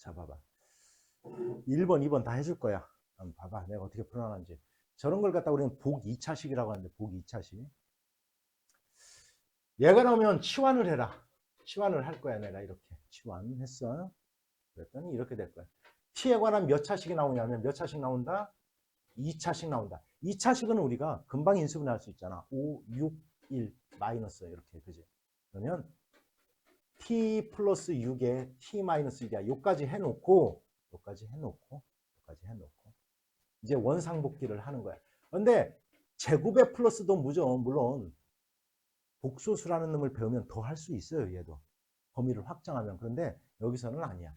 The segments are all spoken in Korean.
자, 봐봐. 1번, 2번 다 해줄 거야. 한번 봐봐. 내가 어떻게 풀어놨는지. 저런 걸 갖다 우리는 복 2차식이라고 하는데, 복 2차식. 얘가 나오면 치환을 해라. 치환을 할 거야, 내가 이렇게. 치환했어. 그랬더니 이렇게 될 거야. t에 관한 몇 차식이 나오냐면 몇 차식 나온다? 2차식 나온다. 2차식은 우리가 금방 인수분해 할 수 있잖아. 5, 6, 1, 마이너스 이렇게. 그지? 그러면 t 플러스 6에 t 마이너스 6이야. 요까지 해놓고 요까지 해놓고 요까지 해놓고 이제 원상복귀를 하는 거야. 근데 제곱의 플러스도 무죠. 물론 복소수라는 놈을 배우면 더 할 수 있어요. 얘도 범위를 확장하면 그런데 여기서는 아니야.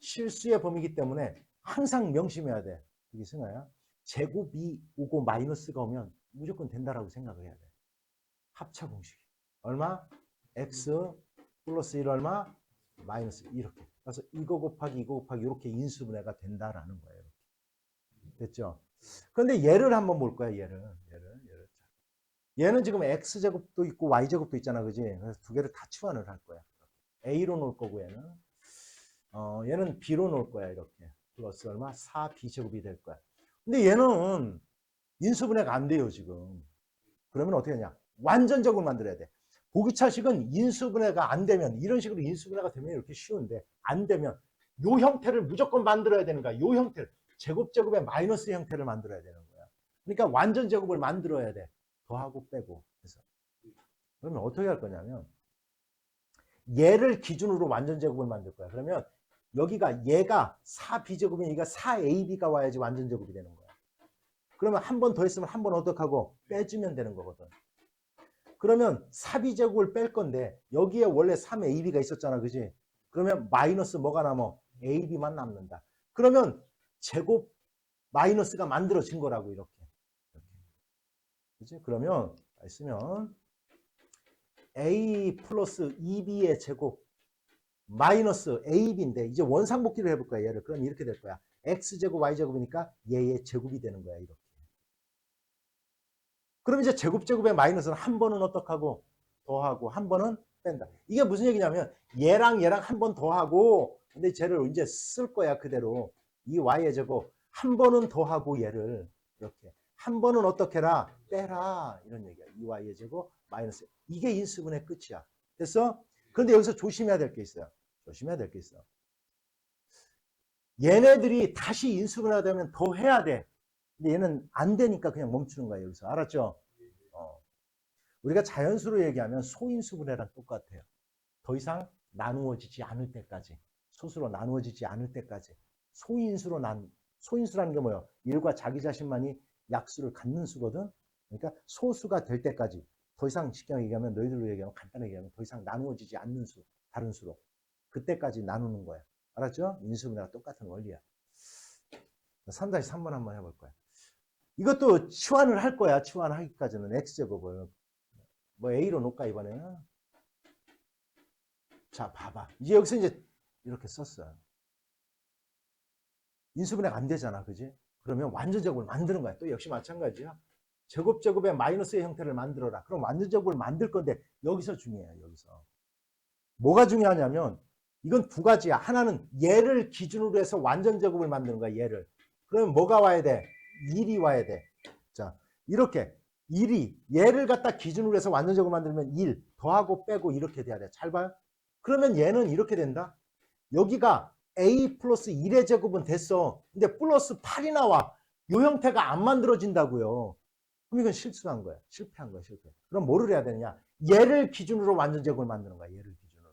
실수의 범위이기 때문에 항상 명심해야 돼. 이게 승아야. 제곱이 오고 마이너스가 오면 무조건 된다라고 생각을 해야 돼. 합차 공식. 얼마? x 플러스 1 얼마? 마이너스 이렇게. 그래서 이거 곱하기 이거 곱하기 이렇게 인수분해가 된다라는 거예요. 됐죠? 그런데 얘를 한번 볼 거야, 얘를. 얘를, 얘를. 얘는 지금 x제곱도 있고 y제곱도 있잖아, 그지? 그래서 두 개를 다 치환을 할 거야. a로 놓을 거고 얘는. 어, 얘는 b로 놓을 거야, 이렇게. 플러스 얼마? 4b제곱이 될 거야. 근데 얘는 인수분해가 안 돼요, 지금. 그러면 어떻게 하냐? 완전적으로 만들어야 돼. 보기차식은 인수분해가 안 되면 이런 식으로 인수분해가 되면 이렇게 쉬운데 안 되면 요 형태를 무조건 만들어야 되는 거야. 요 형태를 제곱 제곱의 마이너스 형태를 만들어야 되는 거야. 그러니까 완전 제곱을 만들어야 돼. 더하고 빼고 해서 그러면 어떻게 할 거냐면 얘를 기준으로 완전 제곱을 만들 거야. 그러면 여기가 얘가 4b제곱이면 얘가 4ab가 와야지 완전 제곱이 되는 거야. 그러면 한 번 더 했으면 한 번 어떻게 하고 빼주면 되는 거거든. 그러면 4b제곱을 뺄 건데 여기에 원래 3ab가 있었잖아. 그지? 그러면 마이너스 뭐가 남어? ab만 남는다. 그러면 제곱 마이너스가 만들어진 거라고 이렇게. 이렇게. 그지? 그러면 있으면 a 플러스 2b의 제곱 마이너스 ab인데 이제 원상복귀를 해볼 거야 얘를 그럼 이렇게 될 거야 x제곱 y제곱이니까 얘의 제곱이 되는 거야 이렇게 그럼 이제 제곱 제곱의 마이너스는 한 번은 어떡하고 더하고 한 번은 뺀다. 이게 무슨 얘기냐면 얘랑 얘랑 한 번 더하고 근데 쟤를 이제 쓸 거야 그대로. 이 y의 제곱. 한 번은 더하고 얘를 이렇게. 한 번은 어떻게 해라? 빼라. 이런 얘기야. 이 y의 제곱 마이너스. 이게 인수분의 끝이야. 됐어? 그런데 여기서 조심해야 될 게 있어요. 조심해야 될 게 있어. 얘네들이 다시 인수분해가 되면 더 해야 돼. 근데 얘는 안 되니까 그냥 멈추는 거야, 여기서. 알았죠? 어. 우리가 자연수로 얘기하면 소인수분해랑 똑같아요. 더 이상 나누어지지 않을 때까지. 소수로 나누어지지 않을 때까지. 소인수로 난, 소인수라는 게 뭐예요? 일과 자기 자신만이 약수를 갖는 수거든? 그러니까 소수가 될 때까지. 더 이상 쉽게 얘기하면, 너희들로 얘기하면, 간단하게 얘기하면 더 이상 나누어지지 않는 수. 다른 수로. 그때까지 나누는 거야. 알았죠? 인수분해가 똑같은 원리야. 3-3번 한번 해볼 거야. 이것도 치환을 할 거야. 치환하기까지는 x제곱을. 뭐 a로 놓을까 이번에는? 자 봐봐. 이제 여기서 이제 이렇게 썼어. 인수분해가 안 되잖아. 그지? 그러면 완전제곱을 만드는 거야. 또 역시 마찬가지야. 제곱 제곱의 마이너스의 형태를 만들어라. 그럼 완전제곱을 만들 건데 여기서 중요해요. 여기서. 뭐가 중요하냐면 이건 두 가지야. 하나는 얘를 기준으로 해서 완전 제곱을 만드는 거야, 얘를. 그러면 뭐가 와야 돼? 1이 와야 돼. 자, 이렇게 1이 얘를 갖다 기준으로 해서 완전 제곱 만들면 1 더하고 빼고 이렇게 돼야 돼. 잘 봐요. 그러면 얘는 이렇게 된다. 여기가 a 플러스 1의 제곱은 됐어. 근데 플러스 8이 나와. 이 형태가 안 만들어진다고요. 그럼 이건 실수한 거야. 실패한 거야, 실패. 그럼 뭐를 해야 되느냐? 얘를 기준으로 완전 제곱을 만드는 거야, 얘를 기준으로.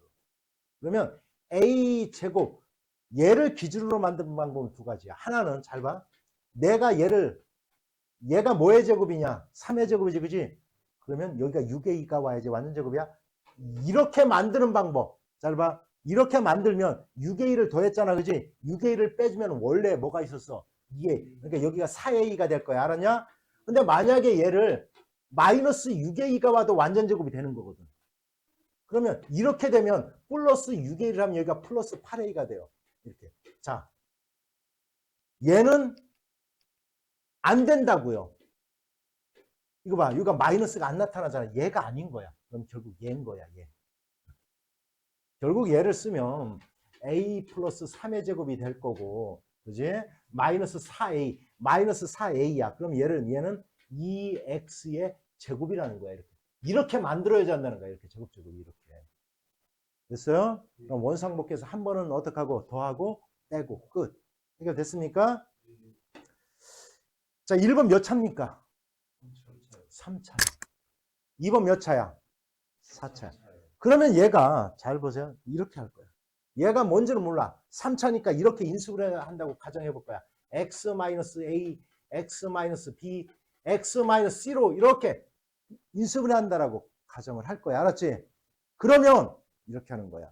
그러면 a 제곱 얘를 기준으로 만드는 방법은 두 가지야. 하나는 잘 봐. 내가 얘를 얘가 뭐의 제곱이냐? 3의 제곱이지, 그지? 그러면 여기가 6의 2가 와야지 완전 제곱이야. 이렇게 만드는 방법. 잘 봐. 이렇게 만들면 6의 2를 더했잖아, 그지? 6의 2를 빼주면 원래 뭐가 있었어? 2의 그러니까 여기가 4의 2가 될 거야. 알았냐? 근데 만약에 얘를 마이너스 6의 2가 와도 완전 제곱이 되는 거거든. 그러면 이렇게 되면 플러스 6의 1을 하면 여기가 플러스 8의 2가 돼요. 이렇게. 자, 얘는 안 된다고요. 이거 봐. 여기가 마이너스가 안 나타나잖아. 얘가 아닌 거야. 그럼 결국 얘인 거야. 얘. 결국 얘를 쓰면 a 플러스 3의 제곱이 될 거고, 그지? 마이너스 4a, 마이너스 4a야. 그럼 얘를, 얘는 2x의 제곱이라는 거야, 이렇게. 이렇게 만들어야 한다는 거야, 이렇게. 제곱, 제곱, 이렇게. 됐어요? 그럼 원상복귀해서 한 번은 어떻게 하고, 더하고, 빼고, 끝. 해결됐습니까? 자, 1번 몇 차입니까? 3차. 2번 몇 차야? 4차. 그러면 얘가 잘 보세요. 이렇게 할 거야. 얘가 뭔지는 몰라. 3차니까 이렇게 인수를 한다고 가정해 볼 거야. x-a, x-b, x-c로 이렇게 인수분해 한다라고 가정을 할 거야. 알았지? 그러면 이렇게 하는 거야.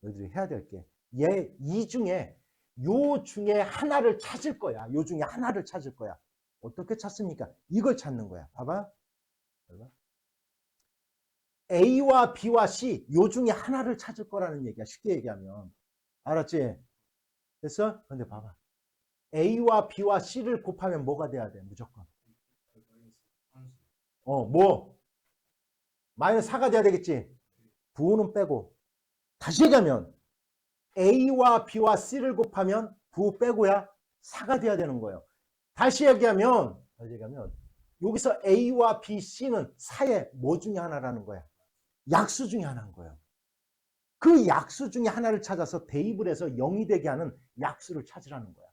너희들이 해야 될 게. 얘, 이 중에, 요 중에 하나를 찾을 거야. 요 중에 하나를 찾을 거야. 어떻게 찾습니까? 이걸 찾는 거야. 봐봐. A와 B와 C 요 중에 하나를 찾을 거라는 얘기야. 쉽게 얘기하면. 알았지? 됐어? 근데 봐봐. A와 B와 C를 곱하면 뭐가 돼야 돼? 무조건. 어, 뭐? 마이너스 4가 돼야 되겠지? 부호는 빼고. 다시 얘기하면 A와 B와 C를 곱하면 부호 빼고야 4가 돼야 되는 거예요. 다시 얘기하면, 다시 얘기하면 여기서 A와 B, C는 4의 뭐 중에 하나라는 거야. 약수 중에 하나인 거예요. 그 약수 중에 하나를 찾아서 대입을 해서 0이 되게 하는 약수를 찾으라는 거야.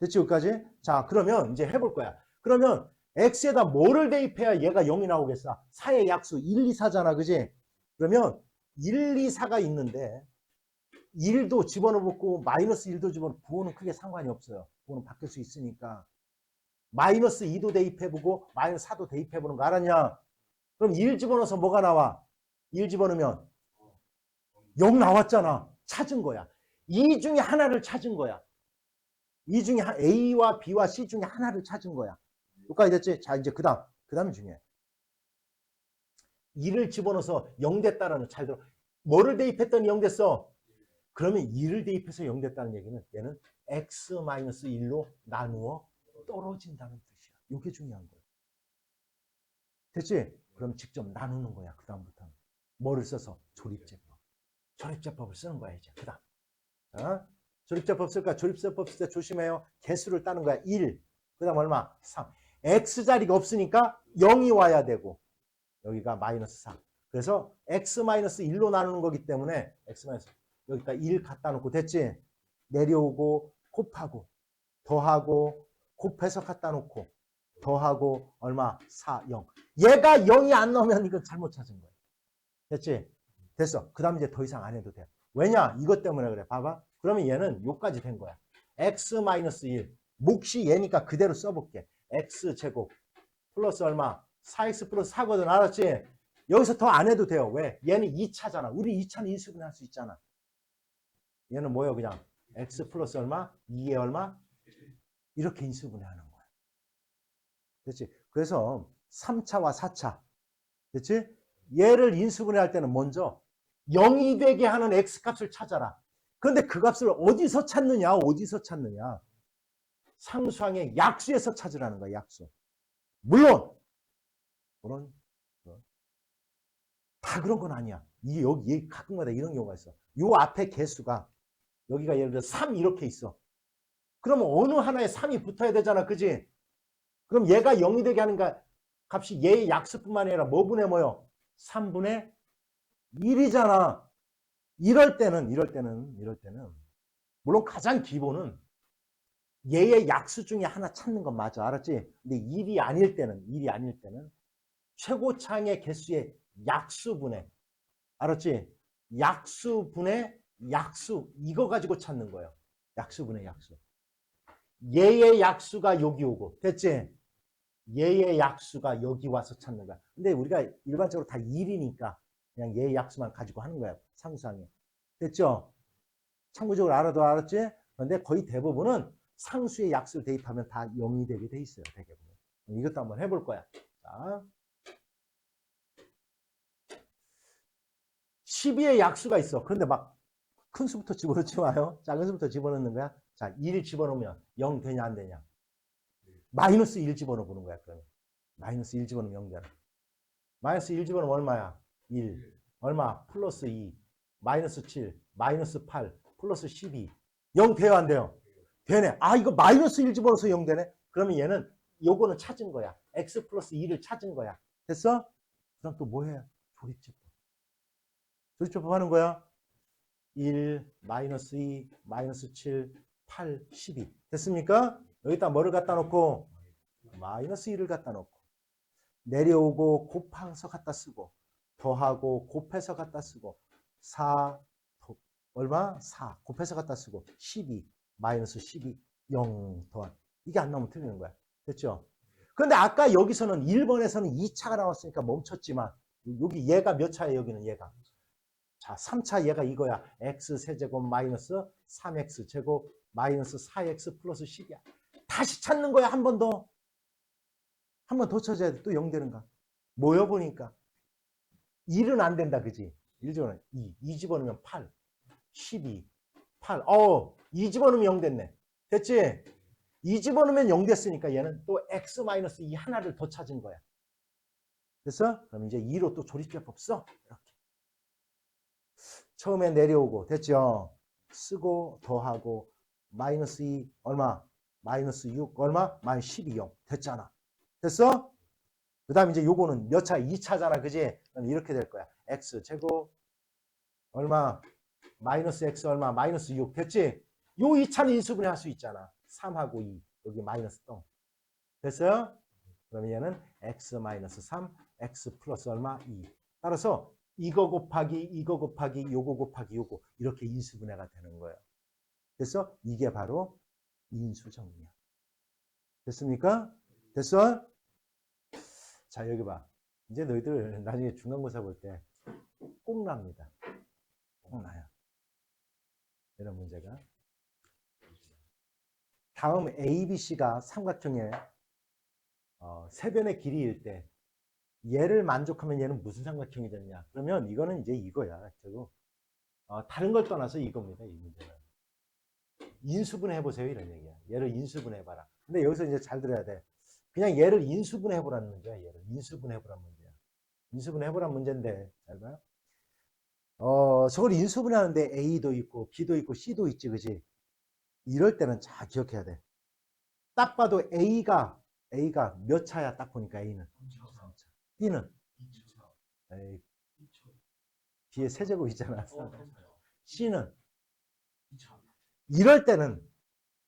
됐지, 여기까지? 자, 그러면 이제 해볼 거야. 그러면 x에다 뭐를 대입해야 얘가 0이 나오겠어? 4의 약수 1, 2, 4잖아, 그지? 그러면 1, 2, 4가 있는데 1도 집어넣고 마이너스 1도 집어넣고 부호는 크게 상관이 없어요. 부호는 바뀔 수 있으니까. 마이너스 2도 대입해보고 마이너스 4도 대입해보는 거 알았냐? 그럼 1 집어넣어서 뭐가 나와? 1 집어넣으면 0 나왔잖아. 찾은 거야. 이 중에 하나를 찾은 거야. 이 중에 하- A와 B와 C 중에 하나를 찾은 거야. 여기까지 됐지? 자, 이제 그 다음. 그 다음이 중요해. 2를 집어넣어서 0 됐다라는 잘 들어. 뭐를 대입했더니 0 됐어? 그러면 2를 대입해서 0 됐다는 얘기는 얘는 x-1로 나누어 떨어진다는 뜻이야. 이게 중요한 거야. 됐지? 그럼 직접 나누는 거야. 그 다음부터는. 뭐를 써서? 조립제법. 조립제법을 쓰는 거야, 이제. 그 다음. 자, 조립제법 쓸까? 조립제법 쓸 때 조심해요. 개수를 따는 거야. 1. 그 다음 얼마? 3. x자리가 없으니까 0이 와야 되고, 여기가 마이너스 4. 그래서 x-1로 나누는 거기 때문에 x 여기다 1 갖다 놓고 됐지? 내려오고 곱하고 더하고 곱해서 갖다 놓고 더하고 얼마? 4, 0. 얘가 0이 안 나오면 이건 잘못 찾은 거야. 됐지? 됐어. 그 다음 이제 더 이상 안 해도 돼. 왜냐? 이것 때문에 그래. 봐봐. 그러면 얘는 요까지 된 거야. x-1. 몫이 얘니까 그대로 써볼게. x제곱 플러스 얼마? 4x 플러스 4거든. 알았지? 여기서 더 안 해도 돼요. 왜? 얘는 2차잖아. 우리 2차는 인수분해 할수 있잖아. 얘는 뭐예요? 그냥 x 플러스 얼마? 2에 얼마? 이렇게 인수분해 하는 거야. 됐지? 그래서 3차와 4차. 됐지? 얘를 인수분해 할 때는 먼저 0이 되게 하는 x값을 찾아라. 그런데 그 값을 어디서 찾느냐? 어디서 찾느냐? 상수항의 약수에서 찾으라는 거야, 약수. 물론, 어, 다 그런 건 아니야. 이, 여기, 얘 가끔가다 이런 경우가 있어. 요 앞에 개수가, 여기가 예를 들어 3 이렇게 있어. 그러면 어느 하나에 3이 붙어야 되잖아. 그지? 그럼 얘가 0이 되게 하는 가 값이 얘의 약수뿐만 아니라 뭐분의 뭐요? 3분의 1이잖아. 이럴 때는, 이럴 때는, 이럴 때는, 물론 가장 기본은 얘의 약수 중에 하나 찾는 건 맞아. 알았지? 근데 1이 아닐 때는, 1이 아닐 때는 최고창의 개수의 약수분의, 알았지? 약수분의 약수, 이거 가지고 찾는 거예요. 약수분의 약수. 얘의 약수가 여기 오고, 됐지? 얘의 약수가 여기 와서 찾는 거야. 근데 우리가 일반적으로 다 1이니까 그냥 얘의 약수만 가지고 하는 거야. 상수항에. 됐죠? 참고적으로 알아도 알았지? 그런데 거의 대부분은 상수의 약수를 대입하면 다 0이 되게 돼 있어요. 대부분. 이것도 한번 해볼 거야. 자. 12의 약수가 있어. 그런데 막 큰 수부터 집어넣지 마요. 작은 수부터 집어넣는 거야. 자, 1 집어넣으면 0 되냐 안 되냐? 마이너스 1 집어넣어 보는 거야, 그러면. 마이너스 1 집어넣으면 0 되나? 마이너스 1 집어넣으면 얼마야? 1. 얼마? 플러스 2. 마이너스 7, 마이너스 8, 플러스 12. 0 돼요, 안 돼요? 되네. 아, 이거 마이너스 1 집어넣어서 0 되네? 그러면 얘는 요거는 찾은 거야. x 플러스 2를 찾은 거야. 됐어? 그 다음 또뭐 해야? 조립제법. 조립제법 하는 거야. 1, 마이너스 2, 마이너스 7, 8, 12. 됐습니까? 여기다 뭐를 갖다 놓고? 마이너스 1을 갖다 놓고. 내려오고 곱해서 갖다 쓰고. 더하고 곱해서 갖다 쓰고. 4, 더- 얼마? 4. 곱해서 갖다 쓰고. 12, 마이너스 12, 0 더한. 이게 안 나오면 틀리는 거야. 됐죠? 그런데 아까 여기서는 1번에서는 2차가 나왔으니까 멈췄지만 여기 얘가 몇 차예요? 여기는 얘가. 자, 3차 얘가 이거야. x 세제곱 마이너스 3x 제곱 마이너스 4x 플러스 10이야. 다시 찾는 거야. 한 번 더. 한 번 더 찾아야 돼. 또 0 되는가? 모여보니까 1은 안 된다. 그지? 1 집어넣으면 2. 2 집어넣으면 8. 12. 8. 어, 2 집어넣으면 0 됐네. 됐지? 2 집어넣으면 0 됐으니까 얘는 또 x 마이너스 2 하나를 더 찾은 거야. 됐어? 그럼 이제 2로 또 조립제법 써. 이렇게. 처음에 내려오고 됐죠? 쓰고 더하고 마이너스 2 얼마? 마이너스 6 얼마? 마이너스 12 0 됐잖아. 됐어? 그 다음 이제 요거는 몇 차? 2차잖아. 그지? 그럼 이렇게 될 거야. x 제곱 얼마? 마이너스 x 얼마? 마이너스 6 됐지? 요 2차는 인수분해 할 수 있잖아. 3하고 2 여기 마이너스 똥. 됐어요? 그럼 얘는 x 마이너스 3 x 플러스 얼마? 2 따라서 이거 곱하기 이거 곱하기 요거 곱하기 요거 이렇게 인수분해가 되는 거예요. 그래서 이게 바로 인수정리야. 됐습니까? 됐어? 자 여기 봐. 이제 너희들 나중에 중간고사 볼 때 꼭 납니다. 꼭 나요. 이런 문제가. 다음 A, B, C가 삼각형의 어, 세변의 길이일 때 얘를 만족하면 얘는 무슨 삼각형이 되느냐? 그러면 이거는 이제 이거야. 결국 어, 다른 걸 떠나서 이겁니다. 이 문제는 인수분해 해보세요. 이런 얘기야. 얘를 인수분해 해봐라. 근데 여기서 이제 잘 들어야 돼. 그냥 얘를 인수분해 해보라는 문제야. 얘를 인수분해 해보라는 문제야. 인수분해 해보라는 문제인데 잘 봐요. 어, 저걸 인수분해 하는데 A도 있고 B도 있고 C도 있지, 그지? 이럴 때는 잘 기억해야 돼. 딱 봐도 A가 A가 몇 차야? 딱 보니까 A는 3차. B는 에이, 뒤에 세제곱 있잖아. C는 이럴 때는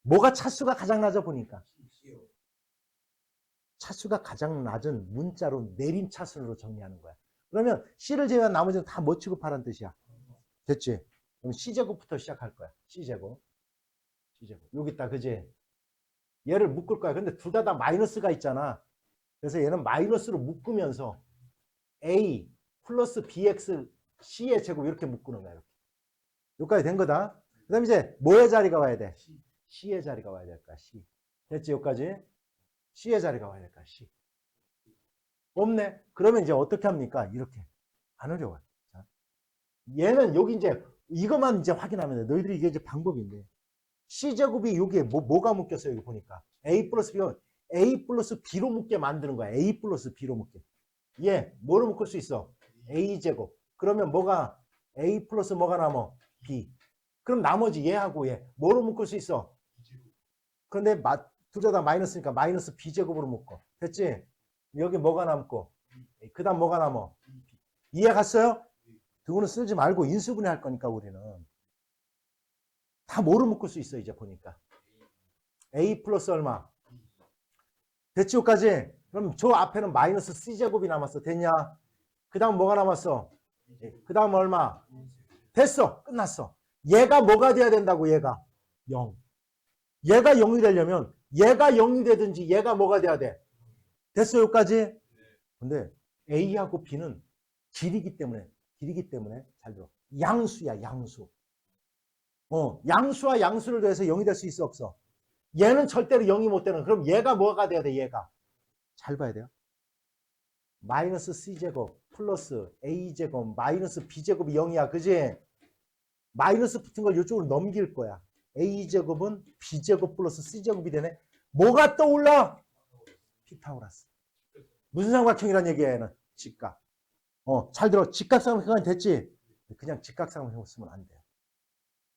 뭐가 차수가 가장 낮아 보니까 차수가 가장 낮은 문자로 내림 차순으로 정리하는 거야. 그러면 C를 제외한 나머지는 다 뭐 취급하라는 뜻이야. 됐지? 그럼 C제곱부터 시작할 거야. C제곱. C제곱. 여기 있다. 그지? 얘를 묶을 거야. 근데 둘 다 다 마이너스가 있잖아. 그래서 얘는 마이너스로 묶으면서 A 플러스 BX C의 제곱 이렇게 묶는 거야. 이렇게. 여기까지 된 거다. 그 다음에 이제 뭐의 자리가 와야 돼? C의 자리가 와야 될까? C. 됐지? 여기까지? C의 자리가 와야 될까? C. 없네? 그러면 이제 어떻게 합니까? 이렇게. 안 어려워요. 자. 얘는 여기 이제 이것만 이제 확인하면 돼. 너희들이 이게 이제 방법인데. C제곱이 여기에 뭐, 뭐가 묶였어요? 여기 보니까. A 플러스 B가 A 플러스 B로 묶게 만드는 거야. A 플러스 B로 묶게. 얘, 뭐로 묶을 수 있어? A제곱. 그러면 뭐가, A 플러스 뭐가 남어? B. 그럼 나머지 얘하고 얘, 뭐로 묶을 수 있어? 그런데 둘다 마이너스니까 마이너스 B제곱으로 묶어. 됐지? 여기 뭐가 남고, 그 다음 뭐가 남어? 이해 갔어요? 그거는 쓰지 말고 인수분해 할 거니까 우리는. 다 뭐로 묶을 수 있어, 이제 보니까. A 플러스 얼마? 여기까지? 그럼 저 앞에는 마이너스 C제곱이 남았어. 됐냐? 그 다음 뭐가 남았어? 그 다음 얼마? 됐어. 끝났어. 얘가 뭐가 돼야 된다고, 얘가? 0. 얘가 0이 되려면 얘가 0이 되든지 얘가 뭐가 돼야 돼? 됐어, 여기까지? 근데 A하고 B는 길이기 때문에, 길이기 때문에, 잘 들어. 양수야, 양수. 어, 양수와 양수를 더해서 0이 될 수 있어, 없어? 얘는 절대로 0이 못 되는, 그럼 얘가 뭐가 돼야 돼, 얘가? 잘 봐야 돼요. 마이너스 C제곱 플러스 A제곱 마이너스 B제곱이 0이야. 그지? 마이너스 붙은 걸 이쪽으로 넘길 거야. A제곱은 B제곱 플러스 C제곱이 되네. 뭐가 떠올라? 피타고라스. 무슨 삼각형이란 얘기야, 얘는? 직각. 어, 잘 들어. 직각 삼각형이 됐지? 그냥 직각삼각형으로 쓰면 안 돼요.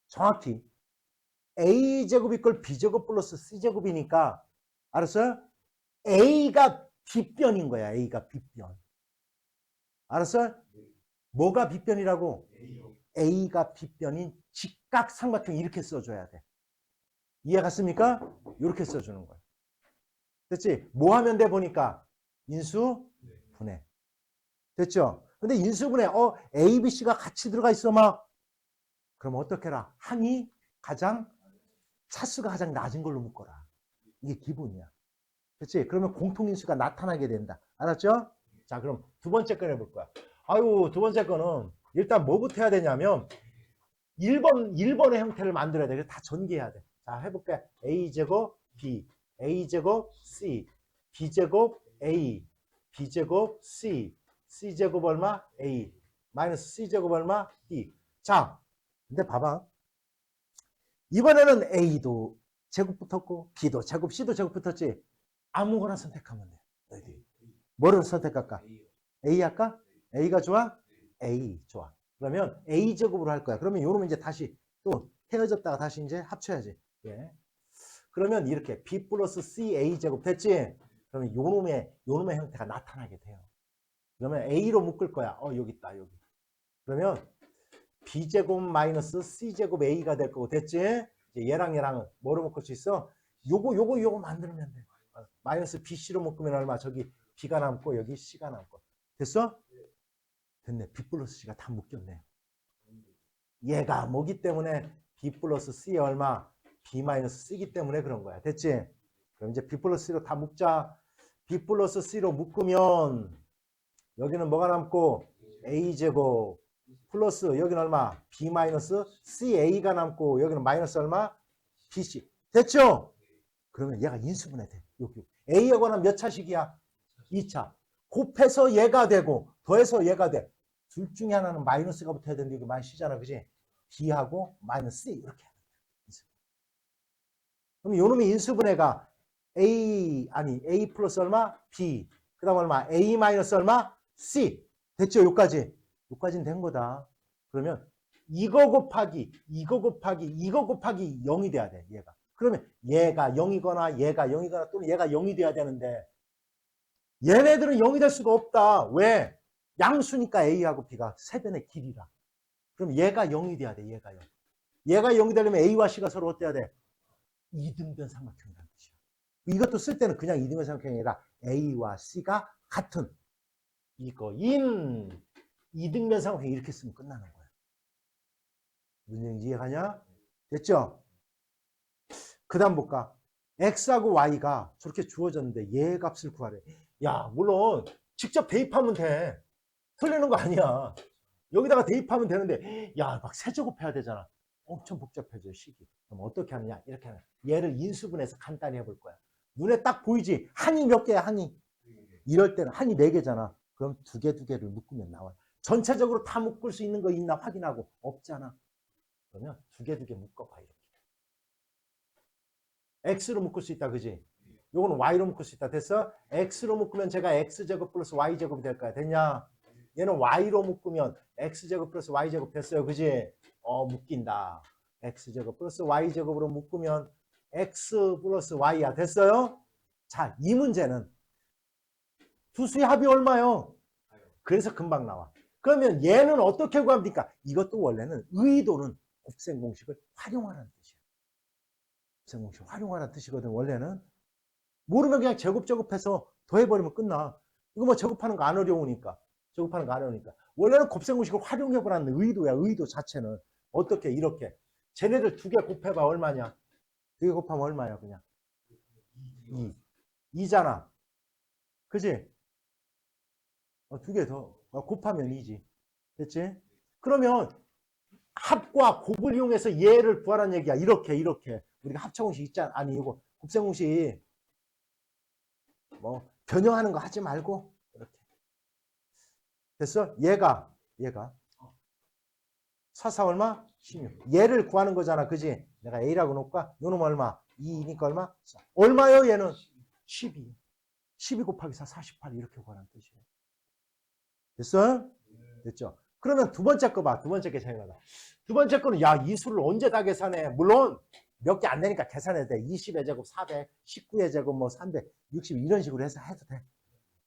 정확히 a제곱 이 걸 b제곱 플러스 c제곱이니까 알았어요? a가 빗변인 거야. a가 빗변. 알았어요? 뭐가 빗변이라고? a가 빗변인 직각삼각형 이렇게 써줘야 돼. 이해 갔습니까? 이렇게 써주는 거야. 됐지? 뭐 하면 돼 보니까 인수 분해. 됐죠? 근데 인수분해 어 A, B, C가 같이 들어가 있어 막 그럼 어떻게 해라? 항이 가장 차수가 가장 낮은 걸로 묶어라. 이게 기본이야. 그렇지? 그러면 공통인수가 나타나게 된다. 알았죠? 자, 그럼 두 번째 건 해볼 거야. 아유, 두 번째 거는 일단 뭐부터 해야 되냐면 1번, 1번의 형태를 만들어야 돼. 그래서 다 전개해야 돼. 자, 해볼게. A제곱 B, A제곱 C, B제곱 A, B제곱 C, C제곱 얼마? A, 마이너스 C제곱 얼마? D. 자, 근데 봐봐. 이번에는 A도 제곱 붙었고 B도 제곱, C도 제곱 붙었지. 아무거나 선택하면 돼. 너희들이. 뭐를 선택할까? A 할까? A가 좋아? A 좋아. 그러면 A 제곱으로 할 거야. 그러면 요놈은 이제 다시 또 헤어졌다가 다시 이제 합쳐야지. 예. 그러면 이렇게 B 플러스 C A 제곱 됐지? 그러면 요놈의 요놈의 형태가 나타나게 돼요. 그러면 A로 묶을 거야. 어 여기 있다 여기. 그러면 B 제곱 마이너스 C 제곱 A가 될 거고 됐지? 이제 얘랑 얘랑은 뭐로 묶을 수 있어? 요거 요거 요거 만들면 돼. 어, 마이너스 BC로 묶으면 얼마? 저기 B가 남고 여기 C가 남고. 됐어? 됐네. B 플러스 C가 다 묶였네. 얘가 뭐기 때문에 B 플러스 C 얼마? B 마이너스 C기 때문에 그런 거야. 됐지? 그럼 이제 B 플러스 C로 다 묶자. B 플러스 C로 묶으면 여기는 뭐가 남고 A제곱 플러스 여기는 얼마? B 마이너스 CA가 남고 여기는 마이너스 얼마? BC. 됐죠? 그러면 얘가 인수분해 돼. 여기. A하고는 몇 차식이야? 2차. 곱해서 얘가 되고 더해서 얘가 돼. 둘 중에 하나는 마이너스가 붙어야 되는데 많이 쉬잖아. 그지? B하고 마이너스 C 이렇게 하는 거야. 그럼 요놈의 인수분해가 A 아니 A 플러스 얼마? B. 그 다음 얼마? A 마이너스 얼마? C. 됐죠? 여기까지. 여기까지는 된 거다. 그러면 이거 곱하기 이거 곱하기 이거 곱하기 0이 돼야 돼. 얘가. 그러면 얘가 0이거나 얘가 0이거나 또는 얘가 0이 돼야 되는데 얘네들은 0이 될 수가 없다. 왜? 양수니까 A하고 B가 세변의 길이라. 그럼 얘가 0이 돼야 돼. 얘가 0. 얘가 0이 되려면 A와 C가 서로 어때야 돼? 이등변 삼각형이라는 뜻이야. 이것도 쓸 때는 그냥 이등변 삼각형이 아니라 A와 C가 같은 이거인 이등변 삼각형 이렇게 쓰면 끝나는 거야. 문제 이해가냐? 됐죠? 그 다음 볼까? X하고 Y가 저렇게 주어졌는데 얘 값을 구하래. 야, 물론 직접 대입하면 돼. 틀리는 거 아니야. 여기다가 대입하면 되는데, 야, 막 세제곱해야 되잖아. 엄청 복잡해져, 식이. 그럼 어떻게 하느냐? 이렇게 하는 얘를 인수분해서 간단히 해볼 거야. 눈에 딱 보이지? 한이 몇 개야, 한이? 이럴 때는 한이 네 개잖아. 그럼 두 개, 두 개를 묶으면 나와. 전체적으로 다 묶을 수 있는 거 있나 확인하고, 없잖아. 그러면 두 개, 두 개 묶어봐, 이렇게. X로 묶을 수 있다, 그지? 요거는 Y로 묶을 수 있다. 됐어? X로 묶으면 제가 X제곱 플러스 Y제곱이 될 거야. 됐냐? 얘는 Y로 묶으면 X제곱 플러스 Y제곱 됐어요. 그지? 어, 묶인다. X제곱 플러스 Y제곱으로 묶으면 X 플러스 Y야. 됐어요? 자, 이 문제는 두 수의 합이 얼마요? 그래서 금방 나와. 그러면 얘는 어떻게 구합니까? 이것도 원래는 의도는 곱셈 공식을 활용하라는 뜻이야. 곱셈 공식 활용하라는 뜻이거든, 원래는. 모르면 그냥 제곱 제곱해서 더해버리면 끝나. 이거 뭐 제곱하는 거 안 어려우니까. 제곱하는 거 안 어려우니까. 원래는 곱셈 공식을 활용해보라는 의도야, 의도 자체는. 어떻게, 이렇게. 쟤네들 두 개 곱해봐, 얼마냐? 두 개 곱하면 얼마야, 그냥? 2. 2잖아. 그지? 어, 두 개 더. 어, 곱하면 2지. 됐지? 그러면 합과 곱을 이용해서 얘를 구하라는 얘기야. 이렇게, 이렇게. 우리가 합차공식 있잖아. 아니, 이거 곱셈공식. 뭐, 변형하는 거 하지 말고, 이렇게. 됐어? 얘가, 얘가. 4, 4 얼마? 16. 얘를 구하는 거잖아. 그지? 내가 A라고 놓을까? 요놈 얼마? 2니까 얼마? 4. 얼마요? 얘는 12. 12 곱하기 4, 48. 이렇게 구하는 뜻이에요. 됐어? 됐죠? 그 그러면 두 번째 거 봐. 두 번째 게 많아. 두 번째 거는 야, 이 수를 언제 다 계산해? 물론 몇 개 안 되니까 계산해도 돼. 20의 제곱 400, 19의 제곱 뭐 300, 60 이런 식으로 해서 해도 돼.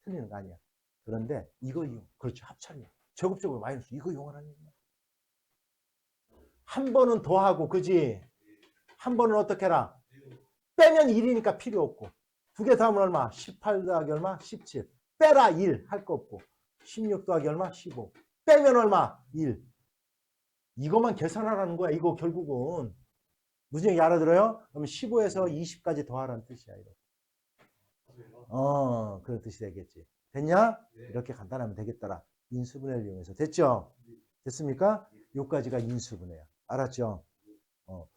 틀리는 거 아니야. 그런데 이거 이용. 그렇죠. 합차리. 제곱제곱 마이너스 이거 이용하라는 얘기야. 한 번은 더하고 그지? 한 번은 어떻게 해라? 빼면 1이니까 필요 없고 두 개 더하면 얼마? 18 더하기 얼마? 17 빼라 1 할 거 없고 16 더하기 얼마? 15 빼면 얼마? 1 이것만 계산하라는 거야 이거 결국은 무슨 얘기 알아들어요? 그럼 15에서 20까지 더하라는 뜻이야 이거. 어 그런 뜻이 되겠지 됐냐? 이렇게 간단하면 되겠더라 인수분해를 이용해서 됐죠? 됐습니까? 요까지가 인수분해야 알았죠? 어.